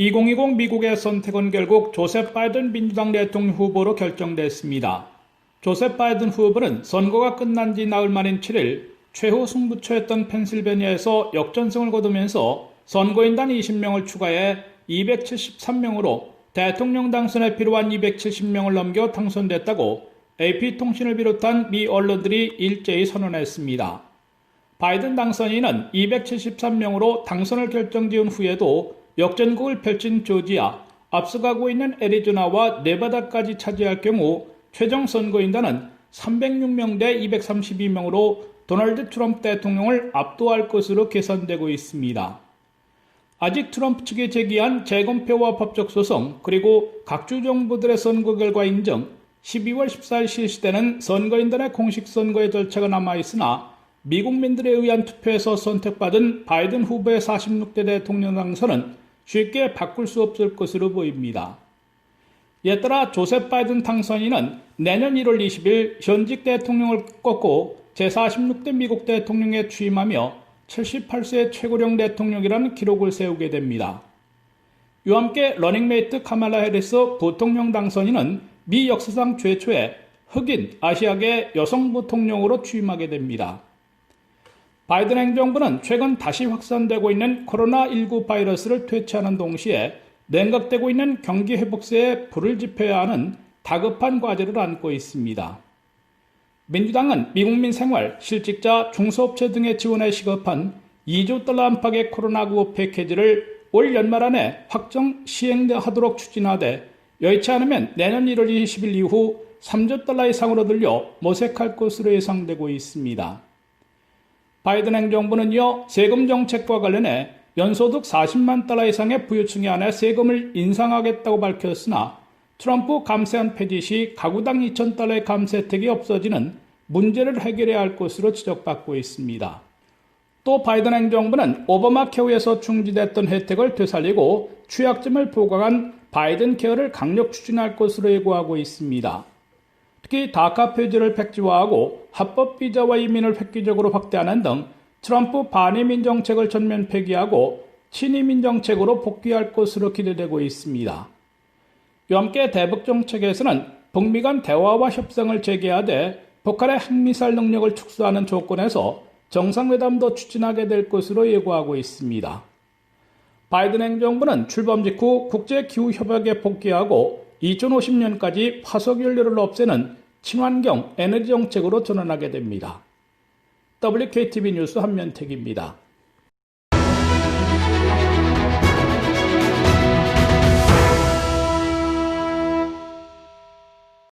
2020 미국의 선택은 결국 조셉 바이든 민주당 대통령 후보로 결정됐습니다. 조셉 바이든 후보는 선거가 끝난 지 나흘 만인 7일 최후 승부처였던 펜실베니아에서 역전승을 거두면서 선거인단 20명을 추가해 273명으로 대통령 당선에 필요한 270명을 넘겨 당선됐다고 AP통신을 비롯한 미 언론들이 일제히 선언했습니다. 바이든 당선인은 273명으로 당선을 결정 지은 후에도 역전국을 펼친 조지아, 앞서가고 있는 애리조나와 네바다까지 차지할 경우 최종 선거인단은 306명 대 232명으로 도널드 트럼프 대통령을 압도할 것으로 계산되고 있습니다. 아직 트럼프 측이 제기한 재검표와 법적 소송 그리고 각주 정부들의 선거 결과 인정 12월 14일 실시되는 선거인단의 공식 선거의 절차가 남아 있으나 미국민들에 의한 투표에서 선택받은 바이든 후보의 46대 대통령 당선은 쉽게 바꿀 수 없을 것으로 보입니다. 이에 따라 조셉 바이든 당선인은 내년 1월 20일 현직 대통령을 꺾고 제46대 미국 대통령에 취임하며 78세 최고령 대통령이라는 기록을 세우게 됩니다. 이와 함께 러닝메이트 카말라 해리스 부통령 당선인은 미 역사상 최초의 흑인 아시아계 여성 부통령으로 취임하게 됩니다. 바이든 행정부는 최근 다시 확산되고 있는 코로나19 바이러스를 퇴치하는 동시에 냉각되고 있는 경기 회복세에 불을 지펴야 하는 다급한 과제를 안고 있습니다. 민주당은 미국민 생활, 실직자, 중소업체 등의 지원에 시급한 2조 달러 안팎의 코로나19 패키지를 올 연말 안에 확정 시행하도록 추진하되 여의치 않으면 내년 1월 20일 이후 3조 달러 이상으로 들려 모색할 것으로 예상되고 있습니다. 바이든 행정부는요, 세금 정책과 관련해 연소득 40만 달러 이상의 부유층에 한해 세금을 인상하겠다고 밝혔으나 트럼프 감세안 폐지 시 가구당 2천 달러의 감세 혜택이 없어지는 문제를 해결해야 할 것으로 지적받고 있습니다. 또 바이든 행정부는 오바마 케어에서 중지됐던 혜택을 되살리고 취약점을 보강한 바이든 케어를 강력 추진할 것으로 예고하고 있습니다. 특히 다카 폐지를 백지화하고 합법 비자와 이민을 획기적으로 확대하는 등 트럼프 반이민 정책을 전면 폐기하고 친이민 정책으로 복귀할 것으로 기대되고 있습니다. 이와 함께 대북 정책에서는 북미 간 대화와 협상을 재개하되 북한의 핵미사일 능력을 축소하는 조건에서 정상회담도 추진하게 될 것으로 예고하고 있습니다. 바이든 행정부는 출범 직후 국제기후협약에 복귀하고 2050년까지 화석연료를 없애는 친환경 에너지 정책으로 전환하게 됩니다. WKTV 뉴스 한면택입니다.